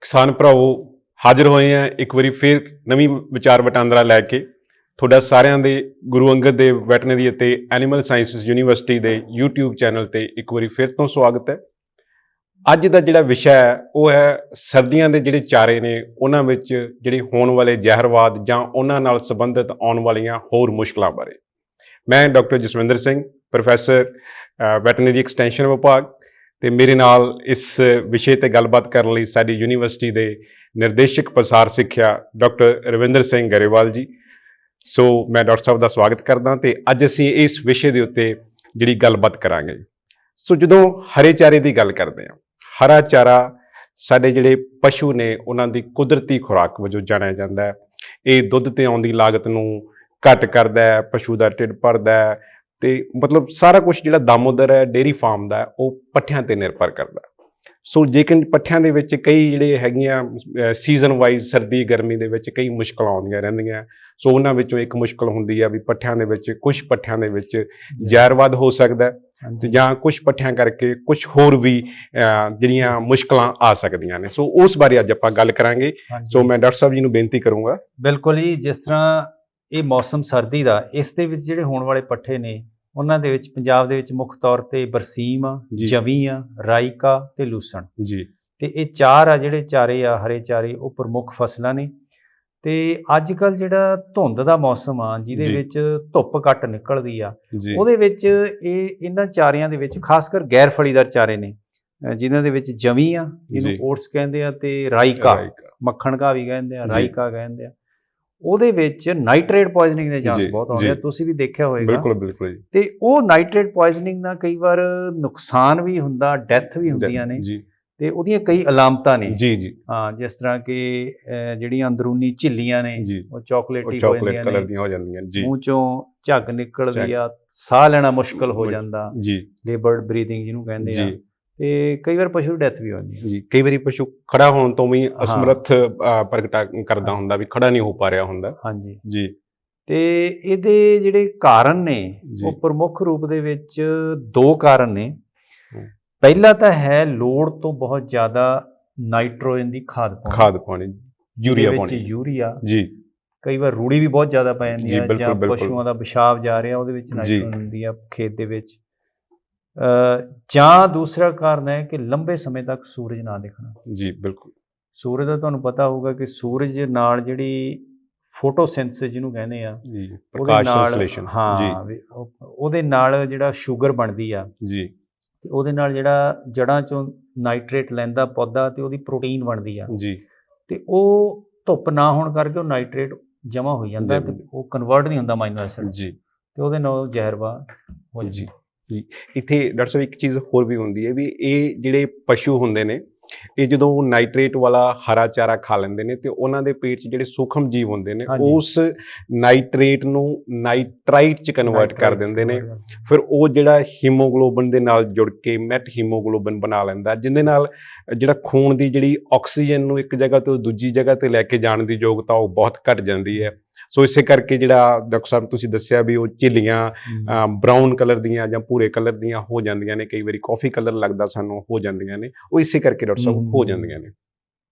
ਕਿਸਾਨ ਭਰਾਓ, ਹਾਜ਼ਰ ਹੋਏ ਆ। ਇੱਕ ਵਾਰੀ ਫਿਰ ਨਵੀਂ ਵਿਚਾਰ ਵਟਾਂਦਰਾ ਲੈ ਕੇ ਤੁਹਾਡਾ ਸਾਰਿਆਂ ਦੇ, ਗੁਰੂ ਅੰਗਦ ਦੇਵ ਵੈਟਰਨਰੀ ਅਤੇ ਐਨੀਮਲ ਸਾਇੰਸਸ ਯੂਨੀਵਰਸਿਟੀ ਦੇ YouTube ਚੈਨਲ ਤੇ ਇੱਕ ਵਾਰੀ ਫਿਰ ਤੋਂ ਸਵਾਗਤ ਹੈ। ਅੱਜ ਦਾ ਜਿਹੜਾ ਵਿਸ਼ਾ ਹੈ, ਉਹ ਹੈ ਸਰਦੀਆਂ ਦੇ ਜਿਹੜੇ ਚਾਰੇ ਨੇ, ਉਹਨਾਂ ਵਿੱਚ ਜਿਹੜੇ ਹੋਣ ਵਾਲੇ ਜ਼ਹਿਰਵਾਦ ਜਾਂ ਉਹਨਾਂ ਨਾਲ ਸੰਬੰਧਿਤ ਆਉਣ ਵਾਲੀਆਂ ਹੋਰ ਮੁਸ਼ਕਲਾਂ ਬਾਰੇ। ਮੈਂ doctor Jaswinder Singh, professor veterinary extension ਵਿਭਾਗ ਤੇ ਮੇਰੇ ਨਾਲ ਇਸ ਵਿਸ਼ੇ ਤੇ ਗੱਲਬਾਤ ਕਰਨ ਲਈ ਸਾਡੀ ਯੂਨੀਵਰਸਿਟੀ ਦੇ ਨਿਰਦੇਸ਼ਕ ਪ੍ਰਸਾਰ ਸਿੱਖਿਆ ਡਾਕਟਰ ਰਵਿੰਦਰ ਸਿੰਘ ਗਰੇਵਾਲ ਜੀ। ਸੋ ਮੈਂ ਡਾਕਟਰ ਸਾਹਿਬ ਦਾ ਸਵਾਗਤ ਕਰਦਾ ਤੇ ਅੱਜ ਅਸੀਂ ਇਸ ਵਿਸ਼ੇ ਦੇ ਉੱਤੇ ਜਿਹੜੀ ਗੱਲਬਾਤ ਕਰਾਂਗੇ। ਸੋ ਜਦੋਂ ਹਰੇ ਚਾਰੇ ਦੀ ਗੱਲ ਕਰਦੇ ਹਾਂ, ਹਰਾ ਚਾਰਾ ਸਾਡੇ ਜਿਹੜੇ ਪਸ਼ੂ ਨੇ ਉਹਨਾਂ ਦੀ ਕੁਦਰਤੀ ਖੁਰਾਕ ਵਜੋਂ ਜਾਣਿਆ ਜਾਂਦਾ ਹੈ। ਇਹ ਦੁੱਧ ਤੇ ਆਉਣ ਦੀ ਲਾਗਤ ਨੂੰ ਘੱਟ ਕਰਦਾ ਹੈ, ਪਸ਼ੂ ਦਾ ਢਿੱਡ ਭਰਦਾ ਹੈ ਤੇ ਮਤਲਬ ਸਾਰਾ ਕੁਝ ਜਿਹੜਾ ਦਾਮੋਦਰ ਹੈ ਡੇਰੀ ਫਾਰਮ ਦਾ ਉਹ ਪੱਠਿਆਂ ਤੇ ਨਿਰਭਰ ਕਰਦਾ। ਸੋ ਜੇਕਰ ਪੱਠਿਆਂ ਦੇ ਵਿੱਚ ਕਈ ਜਿਹੜੇ ਹੈਗੀਆਂ ਸੀਜ਼ਨ ਵਾਈਜ਼ ਸਰਦੀ ਗਰਮੀ ਦੇ ਵਿੱਚ ਕਈ ਮੁਸ਼ਕਲਾਂ ਆਉਂਦੀਆਂ ਰਹਿੰਦੀਆਂ ਸੋ ਉਹਨਾਂ ਵਿੱਚੋਂ ਇੱਕ ਮੁਸ਼ਕਲ ਹੁੰਦੀ ਆ ਵੀ ਪੱਠਿਆਂ ਦੇ ਵਿੱਚ ਕੁਝ ਪੱਠਿਆਂ ਦੇ ਵਿੱਚ ਜ਼ਹਿਰਵਾਦ ਹੋ ਸਕਦਾ ਤੇ ਜਾਂ ਕੁਝ ਪੱਠਿਆਂ ਕਰਕੇ ਕੁਝ ਹੋਰ ਵੀ ਜਿਹੜੀਆਂ ਮੁਸ਼ਕਲਾਂ ਆ ਸਕਦੀਆਂ ਨੇ। ਸੋ ਉਸ ਬਾਰੇ ਅੱਜ ਆਪਾਂ ਗੱਲ ਕਰਾਂਗੇ। ਸੋ ਮੈਂ ਡਾਕਟਰ ਸਾਹਿਬ ਜੀ ਨੂੰ ਬੇਨਤੀ ਕਰੂੰਗਾ। ਬਿਲਕੁਲ ਜੀ ਜਿਸ ਤਰ੍ਹਾਂ ਇਹ ਮੌਸਮ ਸਰਦੀ ਦਾ ਇਸ ਦੇ ਵਿੱਚ ਜਿਹੜੇ ਹੋਣ ਵਾਲੇ ਪੱਠੇ ਨੇ ਉਹਨਾਂ ਦੇ ਵਿੱਚ ਪੰਜਾਬ ਦੇ ਵਿੱਚ ਮੁੱਖ ਤੌਰ ਤੇ ਬਰਸੀਮ ਆ। ਜਵੀ ਆ ਰਾਈਕਾ ਤੇ ਲੂਸਣ ਜੀ ਤੇ ਇਹ ਚਾਰ ਆ ਜਿਹੜੇ ਚਾਰੇ ਆ ਹਰੇ ਚਾਰੇ ਉਹ ਪ੍ਰਮੁੱਖ ਫਸਲਾਂ ਨੇ ਤੇ ਅੱਜ ਕੱਲ ਜਿਹੜਾ ਧੁੰਦ ਦਾ ਮੌਸਮ ਆ ਜਿਹਦੇ। ਵਿੱਚ ਧੁੱਪ ਘੱਟ ਨਿਕਲਦੀ ਆ ਉਹਦੇ ਵਿੱਚ ਇਹ ਇਹਨਾਂ ਚਾਰਿਆਂ ਦੇ ਵਿੱਚ ਖਾਸ ਕਰ ਗੈਰ ਫਲੀਦਾਰ ਚਾਰੇ ਨੇ ਜਿਨ੍ਹਾਂ ਦੇ ਵਿੱਚ ਜਵੀ ਆ ਜਿਹਨੂੰ ਜੀ। ਓਟਸ ਕਹਿੰਦੇ ਆ ਤੇ ਰਾਈਕਾ. ਮੱਖਣ ਘਾ ਵੀ ਕਹਿੰਦੇ ਆ। ਰਾਈਕਾ ਕਹਿੰਦੇ ਆ ਉਹਦੇ ਵਿੱਚ ਨਾਈਟ੍ਰੇਟ ਪੋਇਜ਼ਨਿੰਗ ਦੇ ਚਾਂਸ ਬਹੁਤ ਆਉਂਦੇ ਆ। ਤੁਸੀਂ ਵੀ ਦੇਖਿਆ ਹੋਵੇਗਾ ਬਿਲਕੁਲ ਬਿਲਕੁਲ ਜੀ। ਤੇ ਉਹ ਨਾਈਟ੍ਰੇਟ ਪੋਇਜ਼ਨਿੰਗ ਦਾ ਕਈ ਵਾਰ ਨੁਕਸਾਨ ਵੀ ਹੁੰਦਾ ਡੈਥ ਵੀ ਹੁੰਦੀਆਂ ਨੇ ਜੀ। ਤੇ ਉਹਦੀਆਂ ਕਈ ਅਲਾਮਤਾਂ ਨੇ। ਜੀ ਜੀ। ਹਾਂ ਜਿਸ ਤਰ੍ਹਾਂ ਕਿ ਜਿਹੜੀਆਂ ਅੰਦਰੂਨੀ ਝਿੱਲੀਆਂ ਨੇ ਉਹ ਚਾਕਲੇਟੀ ਹੋ ਜਾਂਦੀਆਂ ਕਲਰ ਨੇ। ਦੀਆਂ ਹੋ ਜਾਂਦੀਆਂ ਜੀ। ਮੂੰਹ ਚੋਂ ਝੱਗ ਨਿਕਲਦੀ। ਆ ਸਾਹ ਲੈਣਾ ਮੁਸ਼ਕਲ ਹੋ ਜਾਂਦਾ। ਜੀ। ਲੇਬਰਡ ਬਰੀਥਿੰਗ ਜਿਹਨੂੰ ਕਹਿੰਦੇ ਆ। ਜੀ। ਤੇ ਕਈ ਵਾਰ ਪਸ਼ੂ ਡੈਥ ਵੀ ਹੁੰਦੀ ਹੈ। ਜੀ ਕਈ ਵਾਰੀ ਪਸ਼ੂ ਖੜਾ ਹੋਣ ਤੋਂ ਵੀ ਅਸਮਰੱਥ ਪ੍ਰਗਟਾ ਕਰਦਾ ਹੁੰਦਾ ਵੀ ਖੜਾ ਨਹੀਂ ਹੋ ਪਾ ਰਿਹਾ ਹੁੰਦਾ। ਹਾਂਜੀ। ਜੀ। ਤੇ ਇਹਦੇ ਜਿਹੜੇ ਕਾਰਨ ਨੇ। ਉਹ ਪ੍ਰਮੁੱਖ ਰੂਪ ਦੇ ਵਿੱਚ ਦੋ ਕਾਰਨ ਨੇ। ਪਹਿਲਾ ਤਾਂ ਹੈ ਲੋੜ ਤੋਂ ਬਹੁਤ ਜ਼ਿਆਦਾ ਨਾਈਟ੍ਰੋਜਨ ਦੀ ਖਾਦ ਪਾਉਣੀ। ਖਾਦ ਪਾਉਣੀ ਯੂਰੀਆ ਵਿੱਚ ਪਾਉਣੀ। ਯੂਰੀਆ। ਜੀ। ਕਈ ਵਾਰ ਰੂੜੀ ਵੀ ਬਹੁਤ ਜ਼ਿਆਦਾ ਪੈ ਜਾਂਦੀ ਹੈ ਜਾਂ। ਪਸ਼ੂਆਂ ਦਾ ਪਿਸ਼ਾਬ ਜਾ ਰਿਹਾ ਉਹਦੇ ਵਿੱਚ। ਨਾਈਟ੍ਰੋਜਨ ਹੁੰਦੀ ਆ ਖੇਤ ਦੇ ਵਿੱਚ। ਜਾਂ ਦੂਸਰਾ ਕਾਰਨ ਹੈ ਕਿ ਲੰਬੇ ਸਮੇਂ ਤੱਕ ਸੂਰਜ ਨਾ ਦਿਖਣਾ। ਜੀ ਬਿਲਕੁਲ। ਸੂਰਜ ਦਾ ਤੁਹਾਨੂੰ ਪਤਾ ਹੋਊਗਾ ਕਿ ਸੂਰਜ ਨਾਲ ਜਿਹੜੀ ਫੋਟੋਸਿੰਥੇਸਿਸ ਜਿਹਨੂੰ ਕਹਿੰਦੇ ਆ ਜੀ ਉਹਦੇ ਪ੍ਰਕਾਸ਼ ਨਾਲ ਹਾਂ ਉਹਦੇ ਨਾਲ ਜਿਹੜਾ ਸ਼ੂਗਰ ਬਣਦੀ ਆ ਜੀ। ਤੇ ਉਹਦੇ ਨਾਲ ਜਿਹੜਾ ਜੜਾਂ ਚੋਂ ਨਾਈਟ੍ਰੇਟ ਲੈਂਦਾ ਪੌਦਾ ਤੇ ਉਹਦੀ ਪ੍ਰੋਟੀਨ ਬਣਦੀ ਆ। ਜੀ। ਤੇ ਉਹ ਧੁੱਪ ਨਾ ਹੋਣ ਕਰਕੇ ਉਹ ਨਾਈਟ੍ਰੇਟ ਜਮਾ ਹੋ ਜਾਂਦਾ। ਤੇ ਉਹ ਕਨਵਰਟ ਨਹੀਂ ਹੁੰਦਾ ਮਾਈਨੋ ਐਸਿਡ ਜੀ। ਤੇ ਉਹਦੇ ਨਾਲ ਜ਼ਹਿਰਵਾ ਹੋ ਜੀ। ਜੀ। ਇੱਥੇ ਡਾਕਟਰ ਸਾਹਿਬ ਇੱਕ ਚੀਜ਼ ਹੋਰ ਵੀ ਹੁੰਦੀ ਹੈ ਵੀ ਇਹ ਜਿਹੜੇ ਪਸ਼ੂ ਹੁੰਦੇ ਨੇ ਇਹ ਜਦੋਂ ਨਾਈਟ੍ਰੇਟ ਵਾਲਾ ਹਰਾ ਚਾਰਾ ਖਾ ਲੈਂਦੇ ਨੇ ਤੇ ਉਹਨਾਂ ਦੇ ਪੇਟ 'ਚ ਜਿਹੜੇ ਸੂਖਮ ਜੀਵ ਹੁੰਦੇ ਨੇ। ਉਸ ਨਾਈਟ੍ਰੇਟ ਨੂੰ ਨਾਈਟ੍ਰਾਈਟ 'ਚ ਕਨਵਰਟ ਕਰ ਦਿੰਦੇ ਨੇ। ਫਿਰ ਉਹ ਜਿਹੜਾ ਹੀਮੋਗਲੋਬਿਨ ਦੇ ਨਾਲ ਜੁੜ ਕੇ ਮੈਟ ਹੀਮੋਗਲੋਬਿਨ ਬਣਾ ਲੈਂਦਾ ਜਿਹਦੇ ਨਾਲ ਜਿਹੜਾ ਖੂਨ ਦੀ ਜਿਹੜੀ ਆਕਸੀਜਨ ਨੂੰ ਇੱਕ ਜਗ੍ਹਾ ਤੋਂ ਦੂਜੀ ਜਗ੍ਹਾ ਤੇ ਲੈ ਕੇ ਜਾਣ ਦੀ ਯੋਗਤਾ ਉਹ ਬਹੁਤ ਘਟ ਜਾਂਦੀ ਹੈ। ਸੋ ਇਸੇ ਕਰਕੇ ਜਿਹੜਾ ਡਾਕਟਰ ਸਾਹਿਬ ਤੁਸੀਂ ਦੱਸਿਆ ਵੀ ਉਹ ਝਿੱਲੀਆਂ ਬਰਾਊਨ ਕਲਰ ਦੀਆਂ ਜਾਂ ਭੂਰੇ ਕਲਰ ਦੀਆਂ ਹੋ ਜਾਂਦੀਆਂ ਨੇ ਕਈ ਵਾਰੀ ਕਾਫੀ ਕਲਰ ਲੱਗਦਾ ਸਾਨੂੰ ਹੋ ਜਾਂਦੀਆਂ ਨੇ ਉਹ ਇਸੇ ਕਰਕੇ ਡਾਕਟਰ ਸਾਹਿਬ ਹੋ। ਜਾਂਦੀਆਂ ਨੇ।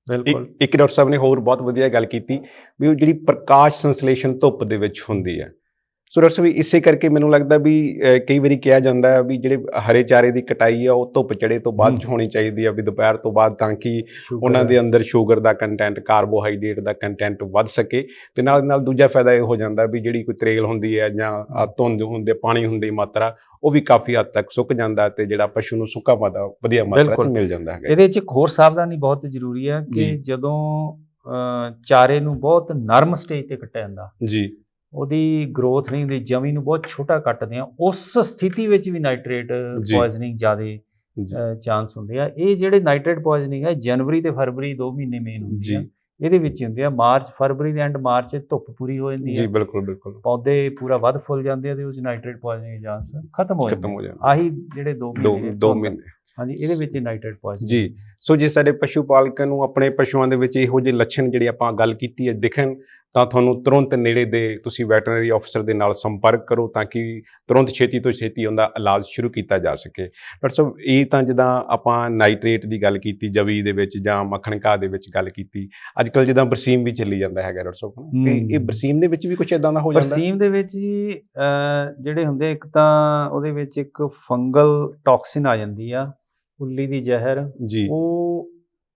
ਬਿਲਕੁਲ। ਇੱਕ ਡਾਕਟਰ ਸਾਹਿਬ ਨੇ ਹੋਰ ਬਹੁਤ ਵਧੀਆ ਗੱਲ ਕੀਤੀ ਵੀ ਉਹ ਜਿਹੜੀ ਪ੍ਰਕਾਸ਼ ਸੰਸਲੇਸ਼ਨ ਧੁੱਪ ਦੇ ਵਿੱਚ ਹੁੰਦੀ ਹੈ ਸੋ ਡਾਕਟਰ ਸਾਹਿਬ ਇਸੇ ਕਰਕੇ ਮੈਨੂੰ ਲੱਗਦਾ ਵੀ ਕਈ ਵਾਰੀ ਕਿਹਾ ਜਾਂਦਾ ਹੈ ਵੀ ਜਿਹੜੇ ਹਰੇ ਚਾਰੇ ਦੀ ਕਟਾਈ ਆ ਉਹ ਧੁੱਪ ਚੜੇ ਤੋਂ ਬਾਅਦ। ਹੋਣੀ ਚਾਹੀਦੀ ਆ ਵੀ ਦੁਪਹਿਰ ਤੋਂ ਬਾਅਦ ਤਾਂ ਕਿ ਉਹਨਾਂ ਦੇ ਅੰਦਰ ਸ਼ੂਗਰ ਦਾ ਕੰਟੈਂਟ ਕਾਰਬੋਹਾਈਡਰੇਟ ਦਾ ਕੰਟੈਂਟ ਵੱਧ ਸਕੇ ਤੇ ਨਾਲ ਨਾਲ ਦੂਜਾ ਫਾਇਦਾ ਇਹ ਹੋ ਜਾਂਦਾ ਵੀ ਜਿਹੜੀ ਕੋਈ ਤਰੇਲ ਹੁੰਦੀ ਹੈ ਜਾਂ ਧੁੰਦ ਹੁੰਦੇ ਪਾਣੀ ਹੁੰਦੀ ਮਾਤਰਾ ਉਹ ਵੀ ਕਾਫੀ ਹੱਦ ਤੱਕ ਸੁੱਕ ਜਾਂਦਾ ਤੇ ਜਿਹੜਾ ਪਸ਼ੂ ਨੂੰ ਸੁੱਕਾ ਮਾਦਾ ਵਧੀਆ ਮਾਤਰਾ। ਮਿਲ ਜਾਂਦਾ ਹੈਗਾ ਇਹਦੇ 'ਚ ਇੱਕ ਹੋਰ ਸਾਵਧਾਨੀ ਬਹੁਤ ਜ਼ਰੂਰੀ ਹੈ ਕਿ। ਜਦੋਂ ਚਾਰੇ ਨੂੰ ਬਹੁਤ ਨਰਮ ਸਟੇਜ ਤੇ ਕੱਟਿਆ ਜਾਂਦਾ ਜੀ ਉਹਦੀ ਗਰੋਥ ਨਹੀਂ ਹੁੰਦੀ ਜਮੀ ਨੂੰ ਬਹੁਤ ਛੋਟਾ ਕੱਟਦੇ ਆ। ਉਸ ਸਥਿਤੀ ਵਿੱਚ ਵੀ ਨਾਈਟ੍ਰੇਟ ਜੀ। ਪੋਇਜ਼ਨਿੰਗ ਜ਼ਿਆਦੇ ਜੀ। ਚਾਂਸ ਹੁੰਦੇ ਆ। ਇਹ ਜਿਹੜੇ ਨਾਈਟ੍ਰੇਟ ਪੋਇਜ਼ਨਿੰਗ ਹੈ ਜਨਵਰੀ ਤੇ ਫਰਵਰੀ ਦੋ ਮਹੀਨੇ ਮੇਨ ਹੁੰਦੀ ਜੀ। ਆ ਇਹਦੇ ਵਿੱਚ ਹੁੰਦੇ ਆ। ਮਾਰਚ ਫਰਵਰੀ ਦੇ ਐਂਡ ਮਾਰਚ ਧੁੱਪ ਪੂਰੀ ਹੋ ਜਾਂਦੀ ਜੀ ਹੈ ਬਿਲਕੁਲ ਬਿਲਕੁਲ। ਪੌਦੇ ਪੂਰਾ ਵੱਧ ਫੁੱਲ ਜਾਂਦੇ ਆ ਤੇ 'ਚ ਨਾਈਟ੍ਰੇਟ ਪੋਇਜ਼ਨਿੰਗ ਦੇ ਚਾਂਸ ਖਤਮ ਹੋ ਜਾਂਦੇ ਆਹੀ ਜਿਹੜੇ ਦੋ ਮਹੀਨੇ ਦੋ ਮਹੀਨੇ। ਹਾਂਜੀ ਇਹਦੇ ਵਿੱਚ ਨਾਈਟ੍ਰੇਟ ਪੋਇਜ਼ਨਿੰਗ ਜੀ। ਸੋ ਜੇ ਸਾਡੇ ਪਸ਼ੂ ਪਾਲਕਾਂ ਨੂੰ ਆਪਣੇ ਪਸ਼ੂਆਂ ਦੇ ਵਿੱਚ ਇਹੋ ਜਿਹੇ ਲੱਛਣ ਜਿਹੜੇ ਆਪਾਂ ਗੱਲ ਕੀਤੀ ਹੈ ਦਿਖਣ ਤਾਂ ਤੁਹਾਨੂੰ ਤੁਰੰਤ ਨੇੜੇ ਦੇ ਤੁਸੀਂ ਵੈਟਰਨਰੀ ਅਫਸਰ ਦੇ ਨਾਲ ਸੰਪਰਕ ਕਰੋ ਤਾਂ ਕਿ ਤੁਰੰਤ ਛੇਤੀ ਤੋਂ ਛੇਤੀ ਉਹਦਾ ਇਲਾਜ ਸ਼ੁਰੂ ਕੀਤਾ ਜਾ ਸਕੇ ਡਾਕਟਰ ਸਾਹਿਬ ਇਹ ਤਾਂ ਜਿੱਦਾਂ ਆਪਾਂ ਨਾਈਟ੍ਰੇਟ ਦੀ ਗੱਲ ਕੀਤੀ ਜਵੀ ਦੇ ਵਿੱਚ ਜਾਂ ਮੱਖਣ ਘਾਹ ਦੇ ਵਿੱਚ ਗੱਲ ਕੀਤੀ ਅੱਜ ਕੱਲ ਜਿੱਦਾਂ ਬਰਸੀਮ ਵੀ ਚੱਲੀ ਜਾਂਦਾ ਹੈਗਾ ਡਾਕਟਰ ਸਾਹਿਬ ਇਹ। ਬਰਸੀਮ ਦੇ ਵਿੱਚ ਵੀ ਕੁਝ ਇਦਾਂ ਦਾ ਹੋ ਜਾਂਦਾ? ਬਰਸੀਮ ਦੇ ਵਿੱਚ ਜੀ ਜਿਹੜੇ ਹੁੰਦੇ ਇੱਕ ਤਾਂ ਉਹਦੇ ਵਿੱਚ ਇੱਕ ਫੰਗਲ ਟੌਕਸਿਨ ਆ ਜਾਂਦੀ ਆ ਉੱਲੀ ਦੀ ਜ਼ਹਿਰ ਜੀ ਉਹ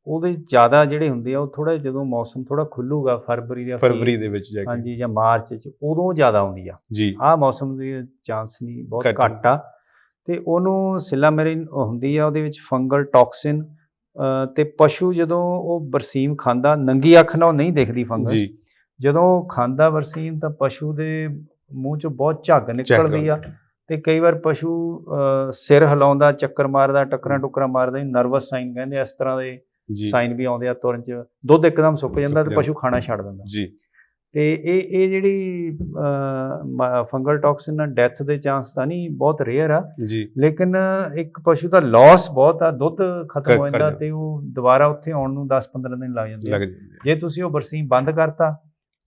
ਉਹਦੇ ਜ਼ਿਆਦਾ ਜਿਹੜੇ ਹੁੰਦੇ ਆ ਉਹ ਥੋੜਾ ਜਦੋਂ ਮੌਸਮ ਥੋੜਾ ਖੁੱਲੂਗਾ ਫਰਵਰੀ ਜਾਂ ਫਰਵਰੀ ਦੇ ਵਿੱਚ ਜਾ ਕੇ। ਹਾਂਜੀ ਜਾਂ ਮਾਰਚ ਚ ਉਦੋਂ ਜ਼ਿਆਦਾ ਆਉਂਦੀ ਆ। ਜੀ। ਆਹ ਮੌਸਮ ਦੀ ਚਾਂਸ ਨਹੀਂ ਬਹੁਤ ਘੱਟ। ਆ। ਤੇ ਉਹਨੂੰ ਸਿਲਾਮੈਰਿਨ ਹੁੰਦੀ ਆ ਉਹਦੇ ਵਿੱਚ ਫੰਗਲ ਟੌਕਸਿਨ ਤੇ ਪਸ਼ੂ ਜਦੋਂ ਉਹ ਬਰਸੀਮ ਖਾਂਦਾ ਨੰਗੀ ਅੱਖ ਨਾਲ ਨਹੀਂ ਦੇਖਦੀ ਫੰਗਸ। ਜਦੋਂ ਖਾਂਦਾ ਬਰਸੀਮ ਤਾਂ ਪਸ਼ੂ ਦੇ ਮੂੰਹ ਚੋਂ ਬਹੁਤ ਝੱਗ ਨਿਕਲਦੀ ਆ। ਤੇ ਕਈ ਵਾਰ ਪਸ਼ੂ ਸਿਰ ਹਿਲਾਉਂਦਾ ਚੱਕਰ ਮਾਰਦਾ ਟੱਕਰਾਂ ਟੁਕਰਾਂ ਮਾਰਦਾ ਨਰਵਸ ਸਾਈਨ ਕਹਿੰਦੇ ਇਸ ਤਰ੍ਹਾਂ ਦੇ ਸਾਈਨ ਵੀ ਆਉਂਦੇ ਆ ਤੁਰਨ ਚ ਦੁੱਧ ਇੱਕਦਮ ਸੁੱਕ ਜਾਂਦਾ ਤੇ। ਪਸ਼ੂ ਖਾਣਾ ਛੱਡ ਦਿੰਦਾ ਜੀ ਤੇ ਇਹ ਇਹ ਜਿਹੜੀ ਫੰਗਲ ਟੌਕਸਿਨ ਨਾਲ ਡੈਥ ਦੇ ਚਾਂਸ ਤਾਂ ਨਹੀਂ ਬਹੁਤ ਰੇਅਰ ਆ ਜੀ ਲੇਕਿਨ ਇੱਕ ਪਸ਼ੂ ਦਾ ਲਾਸ ਬਹੁਤ ਆ ਦੁੱਧ ਖਤਮ ਹੋ ਜਾਂਦਾ। ਤੇ ਉਹ ਦੁਬਾਰਾ ਉੱਥੇ ਆਉਣ ਨੂੰ 10-15 ਦਿਨ ਲੱਗ ਜਾਂਦੇ ਜੇ ਤੁਸੀਂ ਉਹ ਬਰਸੀਮ ਬੰਦ ਕਰਤਾ।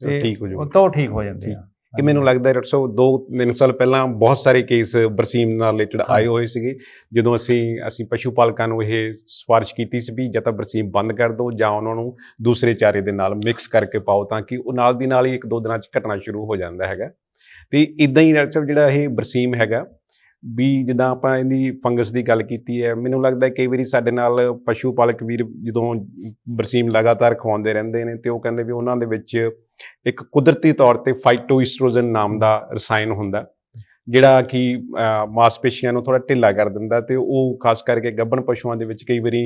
ਤੇ ਉਹ ਤਾਂ ਠੀਕ ਹੋ ਜਾਂਦੇ। ਆ ਕਿ ਮੈਨੂੰ ਲੱਗਦਾ ਡਾਕਟਰ ਸਾਹਿਬ ਦੋ ਤਿੰਨ ਸਾਲ ਪਹਿਲਾਂ ਬਹੁਤ ਸਾਰੇ ਕੇਸ ਬਰਸੀਮ ਨਾਲ ਰਿਲੇਟਡ। ਆਏ ਹੋਏ ਸੀਗੇ। ਜਦੋਂ ਅਸੀਂ ਅਸੀਂ ਪਸ਼ੂ ਪਾਲਕਾਂ ਨੂੰ ਇਹ ਸਿਫਾਰਿਸ਼ ਕੀਤੀ ਸੀ ਵੀ ਜਾਂ ਤਾਂ ਬਰਸੀਮ ਬੰਦ ਕਰ ਦਿਓ ਜਾਂ ਉਹਨਾਂ ਨੂੰ ਦੂਸਰੇ ਚਾਰੇ ਦੇ ਨਾਲ ਮਿਕਸ ਕਰਕੇ ਪਾਓ ਤਾਂ ਕਿ ਉਹ ਨਾਲ ਦੀ ਨਾਲ ਹੀ ਇੱਕ ਦੋ ਦਿਨਾਂ 'ਚ ਘਟਣਾ ਸ਼ੁਰੂ ਹੋ ਜਾਂਦਾ ਹੈਗਾ। ਤੇ ਇਦਾਂ ਹੀ ਡਾਕਟਰ ਸਾਹਿਬ ਜਿਹੜਾ ਇਹ ਬਰਸੀਮ ਹੈਗਾ ਵੀ ਜਿੱਦਾਂ ਆਪਾਂ ਇਹਦੀ ਫੰਗਸ ਦੀ ਗੱਲ ਕੀਤੀ ਹੈ ਮੈਨੂੰ ਲੱਗਦਾ ਕਈ ਵਾਰੀ ਸਾਡੇ ਨਾਲ ਪਸ਼ੂ ਪਾਲਕ ਵੀਰ ਜਦੋਂ ਬਰਸੀਮ ਲਗਾਤਾਰ ਖਵਾਉਂਦੇ ਰਹਿੰਦੇ ਨੇ ਤੇ ਉਹ ਕਹਿੰਦੇ ਵੀ ਉਹਨਾਂ ਦੇ ਵਿੱਚ ਇੱਕ ਕੁਦਰਤੀ ਤੌਰ ਤੇ ਫਾਈਟੋਇਸਟ੍ਰੋਜਨ ਨਾਮ ਦਾ ਰਸਾਇਣ ਹੁੰਦਾ ਜਿਹੜਾ ਕਿ ਮਾਸਪੇਸ਼ੀਆਂ ਨੂੰ ਥੋੜਾ ਢਿੱਲਾ ਕਰ ਦਿੰਦਾ ਤੇ ਉਹ ਖਾਸ ਕਰਕੇ ਗੱਭਣ ਪਸ਼ੂਆਂ ਦੇ ਵਿੱਚ ਕਈ ਵਾਰੀ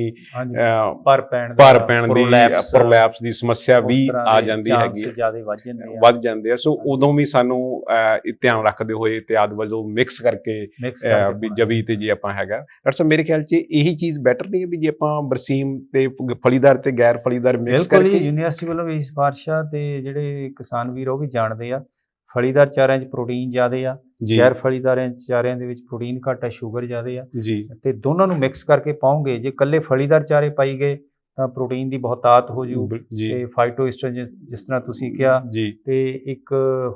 ਪਰ ਪੈਣ ਭਾਰ ਪੈਣ ਦੀ ਪ੍ਰੋਲੈਪਸ ਦੀ ਸਮੱਸਿਆ ਵੀ ਆ ਜਾਂਦੀ ਹੈਗੀ ਵੱਧ ਜਾਂਦੇ ਆ। ਸੋ ਉਦੋਂ ਵੀ ਸਾਨੂੰ ਧਿਆਨ ਰੱਖਦੇ ਹੋਏ ਇਤਿਆਦ ਵਜੋਂ ਮਿਕਸ ਕਰਕੇ ਜਵੀ ਤੇ ਜੇ ਆਪਾਂ ਹੈਗਾ। ਡਾਕਟਰ ਸਾਹਿਬ ਮੇਰੇ ਖਿਆਲ 'ਚ ਇਹੀ ਚੀਜ਼ ਬੈਟਰ ਨਹੀਂ ਹੈ ਵੀ ਜੇ ਆਪਾਂ ਬਰਸੀਮ ਤੇ ਫਲੀਦਾਰ ਤੇ ਗੈਰ ਫਲੀਦਾਰ ਮਿਕਸ ਬਿਲਕੁਲ ਕਰਕੇ ਯੂਨੀਵਰਸਿਟੀ ਵੱਲੋਂ ਵੀ ਸਿਫਾਰਿਸ਼ ਤੇ ਜਿਹੜੇ ਕਿਸਾਨ ਵੀਰ ਉਹ ਵੀ ਜਾਣਦੇ ਆ। ਫਲੀਦਾਰ ਚਾਰਿਆਂ 'ਚ ਪ੍ਰੋਟੀਨ ਜ਼ਿਆਦੇ ਆ ਜੀ। ਗੈਰ ਫਲੀਦਾਰਾਂ ਚਾਰਿਆਂ ਦੇ ਵਿੱਚ ਪ੍ਰੋਟੀਨ ਘੱਟ ਆ ਸ਼ੂਗਰ ਜ਼ਿਆਦੇ ਆ। ਜੀ। ਤੇ ਦੋਨਾਂ ਨੂੰ ਮਿਕਸ ਕਰਕੇ ਪਾਉਂਗੇ ਜੇ ਇਕੱਲੇ ਫਲੀਦਾਰ ਚਾਰੇ ਪਾਈ ਗਏ ਤਾਂ ਪ੍ਰੋਟੀਨ ਦੀ ਬਹੁਤਾਤ ਹੋ ਜੂ। ਜੀ। ਤੇ ਫਾਈਟੋਇਸਟ੍ਰੋਜਨ ਜਿਸ ਤਰ੍ਹਾਂ ਤੁਸੀਂ ਕਿਹਾ ਜੀ। ਤੇ ਇੱਕ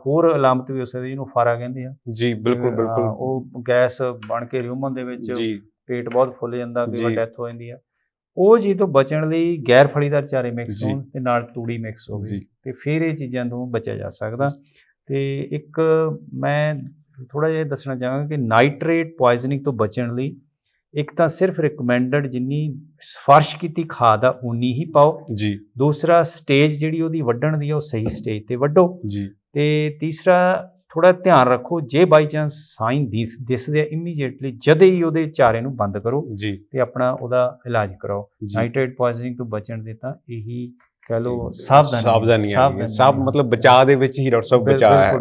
ਹੋਰ ਅਲਾਮਤ ਵੀ ਹੋ ਸਕਦੀ ਜਿਹਨੂੰ ਫਾਰਾ ਕਹਿੰਦੇ ਆ। ਜੀ ਬਿਲਕੁਲ ਬਿਲਕੁਲ। ਉਹ ਗੈਸ ਬਣ ਕੇ ਰਿਊਮਨ ਦੇ ਵਿੱਚ ਜੀ। ਪੇਟ ਬਹੁਤ ਫੁੱਲ ਜਾਂਦਾ ਵਾਰ ਜੀ। ਡੈਥ ਹੋ ਜਾਂਦੀ ਆ। ਉਹ ਚੀਜ਼ ਤੋਂ ਬਚਣ ਲਈ ਗੈਰ ਫਲੀਦਾਰ ਚਾਰੇ ਮਿਕਸ ਜੀ। ਹੋਣ ਤੇ ਨਾਲ ਤੂੜੀ ਮਿਕਸ ਹੋਵੇ ਜੀ। ਤੇ ਫਿਰ ਇਹ ਚੀਜ਼ਾਂ ਤੋਂ ਬਚਿਆ ਜਾ ਸਕਦਾ। ਤੇ ਇੱਕ ਮੈਂ ਥੋੜਾ ਜਿਹਾ ਦੱਸਣਾ ਚਾਹਾਂਗਾ ਕਿ ਨਾਈਟ੍ਰੇਟ ਪੋਇਜ਼ਨਿੰਗ ਤੋਂ ਬਚਣ ਲਈ ਇੱਕ ਤਾਂ ਸਿਰਫ ਰਿਕਮੈਂਡਡ ਜਿੰਨੀ ਸਿਫਾਰਿਸ਼ ਕੀਤੀ ਖਾਦ ਆ ਉਨੀ ਹੀ ਪਾਓ। ਜੀ। ਦੂਸਰਾ ਸਟੇਜ ਜਿਹੜੀ ਉਹਦੀ ਵੱਢਣ ਦੀ ਆ ਉਹ ਸਹੀ ਸਟੇਜ ਤੇ ਵੱਢੋ। ਜੀ। ਤੇ ਤੀਸਰਾ ਥੋੜਾ ਧਿਆਨ ਰੱਖੋ ਜੇ ਬਾਈ ਚਾਂਸ ਸਾਈਨ ਦਿਸਦੇ ਆ ਇਮੀਡੀਏਟਲੀ ਜਦੇ ਹੀ ਉਹਦੇ ਚਾਰੇ ਨੂੰ ਬੰਦ ਕਰੋ ਜੀ। ਤੇ ਆਪਣਾ ਉਹਦਾ ਇਲਾਜ ਕਰਾਓ। ਨਾਈਟ੍ਰੇਟ ਪੋਇਜ਼ਨਿੰਗ ਤੋਂ ਬਚਣ ਦੇ ਤਾਂ ਇਹੀ ਕਹਿ ਜੀ, ਸਾਵਧਾਨੀ ਸਾਵਧਾਨੀਆਂ। ਸਭ ਮਤਲਬ ਬਚਾਅ ਦੇ ਵਿੱਚ ਹੀ ਡਾਕਟਰ ਸਾਹਿਬ ਬਚਾਅ ਹੈ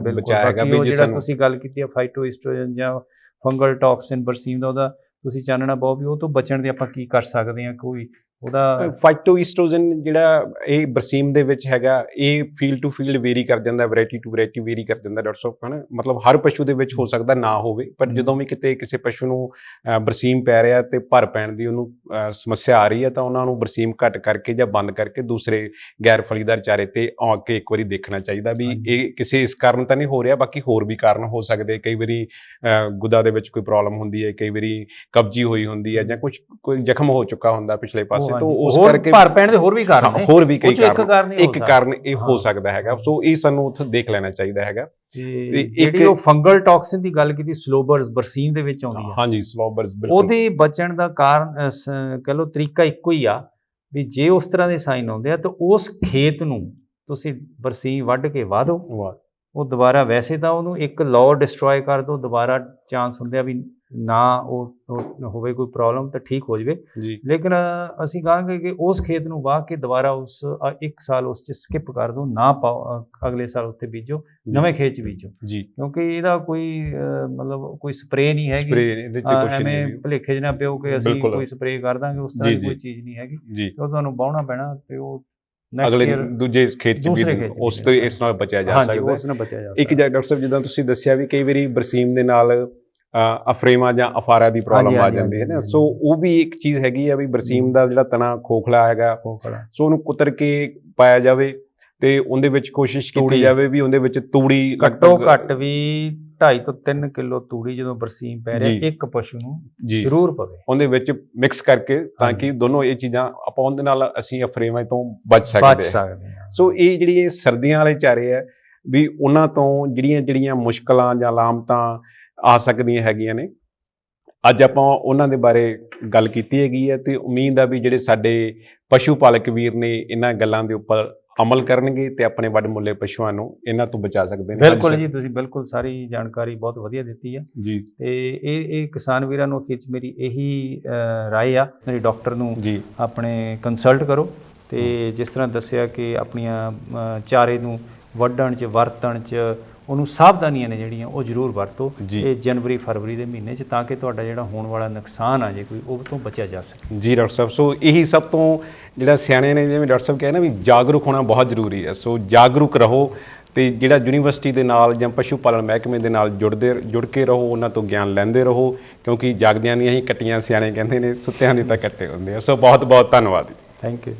ਬਾਕੀ ਵੀ ਜਿਹੜਾ ਤੁਸੀਂ ਗੱਲ ਕੀਤੀ ਹੈ ਫਾਈਟੋਇਸਟ੍ਰੋਜਨ ਜਾਂ ਫੰਗਲ ਟੌਕਸਿਨ ਬਰਸੀਮ ਦਾ ਉਹਦਾ ਤੁਸੀਂ ਚਾਨਣਾ ਪਾਓ ਵੀ ਉਹ ਤੋਂ ਬਚਣ ਦੇ ਆਪਾਂ ਕੀ ਕਰ ਸਕਦੇ ਹਾਂ ਕੋਈ ਉਹਦਾ ਫਾਈਟੋਇਸਟ੍ਰੋਜਨ ਜਿਹੜਾ ਇਹ ਬਰਸੀਮ ਦੇ ਵਿੱਚ ਹੈਗਾ ਇਹ ਫੀਲਡ ਟੂ ਫੀਲਡ ਵੇਰੀ ਕਰ ਜਾਂਦਾ ਵੈਰਾਈਟੀ ਟੂ ਵੈਰਾਈਟੀ ਵੇਰੀ ਕਰ ਜਾਂਦਾ ਡਾਕਟਰ ਸਾਹਿਬ ਹਨਾ ਮਤਲਬ ਹਰ ਪਸ਼ੂ ਦੇ ਵਿੱਚ ਹੋ ਸਕਦਾ ਨਾ ਹੋਵੇ ਪਰ। ਜਦੋਂ ਵੀ ਕਿਤੇ ਕਿਸੇ ਪਸ਼ੂ ਨੂੰ ਬਰਸੀਮ ਪੈ ਰਿਹਾ ਤੇ ਭਰ ਪੈਣ ਦੀ ਉਹਨੂੰ ਸਮੱਸਿਆ ਆ ਰਹੀ ਹੈ ਤਾਂ ਉਹਨਾਂ ਨੂੰ ਬਰਸੀਮ ਘੱਟ ਕਰਕੇ ਜਾਂ ਬੰਦ ਕਰਕੇ ਦੂਸਰੇ ਗੈਰ ਫਲੀਦਾਰ ਚਾਰੇ ਤੇ ਆ ਕੇ ਇੱਕ ਵਾਰੀ ਦੇਖਣਾ ਚਾਹੀਦਾ ਵੀ। ਇਹ ਕਿਸੇ ਇਸ ਕਾਰਨ ਤਾਂ ਨਹੀਂ ਹੋ ਰਿਹਾ ਬਾਕੀ ਹੋਰ ਵੀ ਕਾਰਨ ਹੋ ਸਕਦੇ ਕਈ ਵਾਰੀ ਗੁਦਾ ਦੇ ਵਿੱਚ ਕੋਈ ਪ੍ਰੋਬਲਮ ਹੁੰਦੀ ਹੈ ਕਈ ਵਾਰੀ ਕਬਜੀ ਹੋਈ ਹੁੰਦੀ ਹੈ ਜਾਂ ਕੁਝ ਕੋਈ ਜ਼ਖਮ ਹੋ ਚੁੱਕਾ ਹੁੰਦਾ ਪਿਛਲੇ ਪਾਸੇ ਉਹ ਤੋਂ। ਉਸ ਕਰਕੇ ਭਰ ਪੈਣ ਦੇ ਹੋਰ ਵੀ ਕਾਰਨ ਹਾਂ, ਨੇ। ਹੋਰ ਵੀ ਕਈ ਕਾਰਨ ਹੀ ਹੋ ਇੱਕ। ਕਾਰਨ ਇਹ ਹੋ ਹਾਂ। ਸਕਦਾ ਹੈਗਾ। ਸੋ ਇਹ ਸਾਨੂੰ ਉੱਥੇ ਦੇਖ ਲੈਣਾ ਚਾਹੀਦਾ ਹੈਗਾ। ਜਿਹੜੀ ਉਹ ਫੰਗਲ ਟੌਕਸਿਨ ਦੀ ਗੱਲ ਕੀਤੀ ਸਲੋਬਰਸ ਬਰਸੀਮ ਦੇ ਵਿੱਚ ਆਉਂਦੀ ਆ। ਹਾਂਜੀ ਸਲੋਬਰਸ ਬਿਲਕੁਲ। ਉਹਦੇ ਬਚਣ ਦਾ ਕਾਰਨ ਕਹਿ ਲਓ ਤਰੀਕਾ ਇੱਕੋ ਹੀ ਆ ਵੀ ਜੇ ਉਸ ਤਰ੍ਹਾਂ ਦੇ ਸਾਈਨ ਆਉਂਦੇ ਆ ਤਾਂ ਉਸ ਖੇਤ ਨੂੰ ਤੁਸੀਂ ਬਰਸੀਮ ਵੱਢ ਕੇ ਵਾਹ, ਉਹ ਦੁਬਾਰਾ ਵੈਸੇ ਤਾਂ ਉਹਨੂੰ ਇੱਕ ਲਾਅ ਡਿਸਟਰੋਏ ਕਰ ਦੋ। ਦੁਬਾਰਾ ਚਾਂਸ ਹੁੰਦੇ ਆ ਵੀ ਨਾ ਉਹ ਹੋਵੇ ਕੋਈ ਪ੍ਰੋਬਲਮ ਤਾਂ ਠੀਕ ਹੋ ਜਵੇ। ਲੇਕਿਨ ਅਸੀਂ ਕਹਾਂਗੇ ਕਿ ਉਸ ਖੇਤ ਨੂੰ ਵਾਹ ਕੇ ਦੁਬਾਰਾ ਉਸ ਇੱਕ ਸਾਲ ਉਸ 'ਚ ਸਕਿਪ ਕਰ ਦਿਓ ਨਾ ਅਗਲੇ ਸਾਲ ਉੱਥੇ ਬੀਜੋ ਨਵੇਂ ਖੇਤ 'ਚ ਬੀਜੋ। ਕਿਉਂਕਿ ਇਹਦਾ ਕੋਈ ਮਤਲਬ ਕੋਈ ਸਪਰੇਅ ਨਹੀਂ ਹੈਗੀ। ਸਪਰੇ ਇਹਦੇ ਚ ਕੁਝ ਨਹੀਂ ਐਵੇਂ। ਭੁਲੇਖੇ 'ਚ ਨਾ ਪਿਓ ਕਿ ਅਸੀਂ। ਕੋਈ ਸਪਰੇਅ ਕਰ ਦਾਂਗੇ ਉਸ ਤਰ੍ਹਾਂ ਦੀ। ਕੋਈ ਚੀਜ਼ ਨਹੀਂ ਹੈਗੀ। ਉਹ ਤੁਹਾਨੂੰ ਬਾਉਣਾ ਪੈਣਾ ਤੇ ਉਹ ਅਗਲੇ ਦੂਜੇ ਖੇਤ ਚ ਵੀ ਉਸ ਤੋਂ ਇਸ ਨਾਲ ਬਚਿਆ ਜਾ ਸਕਦਾ ਹੈ। ਉਸ ਨਾਲ ਬਚਿਆ ਜਾ ਇੱਕ ਸਕਦਾ ਜਾਂ ਡਾਕਟਰ ਸਾਹਿਬ ਜਿੱਦਾਂ ਤੁਸੀਂ ਦੱਸਿਆ ਵੀ ਕਈ ਵਾਰੀ ਬਰਸੀਮ ਦੇ ਨਾਲ ਅਫਰੇਮਾ ਜਾਂ ਅਫਾਰਾ ਦੀ ਪ੍ਰੋਬਲਮ ਆ ਜਾਂਦੀ ਹੈ ਨਾ। ਸੋ ਉਹ ਵੀ ਇੱਕ ਚੀਜ਼ ਹੈਗੀ ਆ ਵੀ ਬਰਸੀਮ ਦਾ ਜਿਹੜਾ ਤਣਾ ਖੋਖਲਾ ਹੈਗਾ ਸੋ ਉਹਨੂੰ ਕੁਤਰ ਕੇ ਪਾਇਆ ਜਾਵੇ ਤੇ ਉਹਦੇ ਵਿੱਚ ਕੋਸ਼ਿਸ਼ ਕੀਤੀ। ਜਾਵੇ ਵੀ ਉਹਦੇ ਵਿੱਚ ਤੂੜੀ ਘੱਟੋ ਘੱਟ ਵੀ 2.5 ਤੋਂ 3 ਕਿਲੋ ਤੂੜੀ ਜਦੋਂ ਬਰਸੀਮ ਪੈ। ਰਿਹਾ ਇੱਕ ਪਸ਼ੂ ਨੂੰ ਜ਼ਰੂਰ ਪਵੇ। ਉਹਦੇ ਵਿੱਚ ਮਿਕਸ ਕਰਕੇ ਤਾਂ। ਕਿ ਦੋਨੋਂ ਇਹ ਚੀਜ਼ਾਂ ਆਪਾਂ ਉਹਦੇ ਨਾਲ ਅਸੀਂ ਅਫਰੇਮਾ ਤੋਂ ਬਚ ਸਕਦੇ ਹਾਂ। ਸੋ ਇਹ ਜਿਹੜੀ ਇਹ ਸਰਦੀਆਂ ਵਾਲੇ ਚਾਰੇ ਹੈ ਵੀ ਉਹਨਾਂ ਤੋਂ ਜਿਹੜੀਆਂ ਜਿਹੜੀਆਂ ਮੁਸ਼ਕਲਾਂ ਜਾਂ ਲਾਮਤਾਂ ਆ ਸਕਦੀਆਂ ਹੈਗੀਆਂ ਨੇ। ਅੱਜ ਆਪਾਂ ਉਹਨਾਂ ਦੇ ਬਾਰੇ ਗੱਲ ਕੀਤੀ ਹੈਗੀ ਹੈ ਤੇ ਉਮੀਦ ਆ ਵੀ ਜਿਹੜੇ ਸਾਡੇ ਪਸ਼ੂ ਪਾਲਕ ਵੀਰ ਨੇ ਇਹਨਾਂ ਗੱਲਾਂ ਦੇ ਉੱਪਰ ਅਮਲ ਕਰਨਗੇ ਤੇ ਆਪਣੇ ਵੱਡਮੁੱਲੇ ਪਸ਼ੂਆਂ ਨੂੰ ਇਹਨਾਂ ਤੋਂ ਬਚਾ ਸਕਦੇ ਨੇ। ਬਿਲਕੁਲ ਜੀ ਤੁਸੀਂ ਬਿਲਕੁਲ ਸਾਰੀ ਜਾਣਕਾਰੀ ਬਹੁਤ ਵਧੀਆ ਦਿੱਤੀ ਹੈ ਜੀ। ਤੇ ਇਹ ਇਹ ਕਿਸਾਨ ਵੀਰਾਂ ਨੂੰ ਅਖੀਰ 'ਚ ਮੇਰੀ ਇਹੀ ਰਾਏ ਆ ਮੇਰੀ ਡਾਕਟਰ ਨੂੰ ਜੀ। ਆਪਣੇ ਕੰਸਲਟ ਕਰੋ ਤੇ ਜਿਸ ਤਰ੍ਹਾਂ ਦੱਸਿਆ ਕਿ ਆਪਣੀਆਂ ਚਾਰੇ ਨੂੰ ਵੱਢਣ 'ਚ ਵਰਤਣ 'ਚ ਉਹਨੂੰ ਸਾਵਧਾਨੀਆਂ ਨੇ ਜਿਹੜੀਆਂ ਉਹ ਜ਼ਰੂਰ ਵਰਤੋ। ਇਹ ਜਨਵਰੀ ਫਰਵਰੀ ਦੇ ਮਹੀਨੇ 'ਚ ਤਾਂ ਕਿ ਤੁਹਾਡਾ ਜਿਹੜਾ ਹੋਣ ਵਾਲਾ ਨੁਕਸਾਨ ਆ ਜੇ ਕੋਈ ਉਹ ਤੋਂ ਬਚਿਆ ਜਾ ਸਕੇ। ਜੀ ਡਾਕਟਰ ਸਾਹਿਬ ਸੋ ਇਹੀ ਸਭ ਤੋਂ ਜਿਹੜਾ ਸਿਆਣੇ ਨੇ ਜਿਵੇਂ ਡਾਕਟਰ ਸਾਹਿਬ ਕਹੇ ਨਾ ਵੀ ਜਾਗਰੂਕ ਹੋਣਾ ਬਹੁਤ ਜ਼ਰੂਰੀ ਹੈ। ਸੋ ਜਾਗਰੂਕ ਰਹੋ ਤੇ ਜਿਹੜਾ ਯੂਨੀਵਰਸਿਟੀ ਦੇ ਨਾਲ ਜਾਂ ਪਸ਼ੂ ਪਾਲਣ ਮਹਿਕਮੇ ਦੇ ਨਾਲ ਜੁੜਦੇ ਜੁੜ ਕੇ ਰਹੋ ਉਹਨਾਂ ਤੋਂ ਗਿਆਨ ਲੈਂਦੇ ਰਹੋ ਕਿਉਂਕਿ ਜਾਗਦਿਆਂ ਦੀਆਂ ਹੀ ਕੱਟੀਆਂ ਸਿਆਣੇ ਕਹਿੰਦੇ ਨੇ ਸੁੱਤਿਆਂ ਦੀ ਤਾਂ ਕੱਟੇ ਹੁੰਦੇ ਆ। ਸੋ ਬਹੁਤ ਬਹੁਤ ਧੰਨਵਾਦ ਥੈਂਕ ਯੂ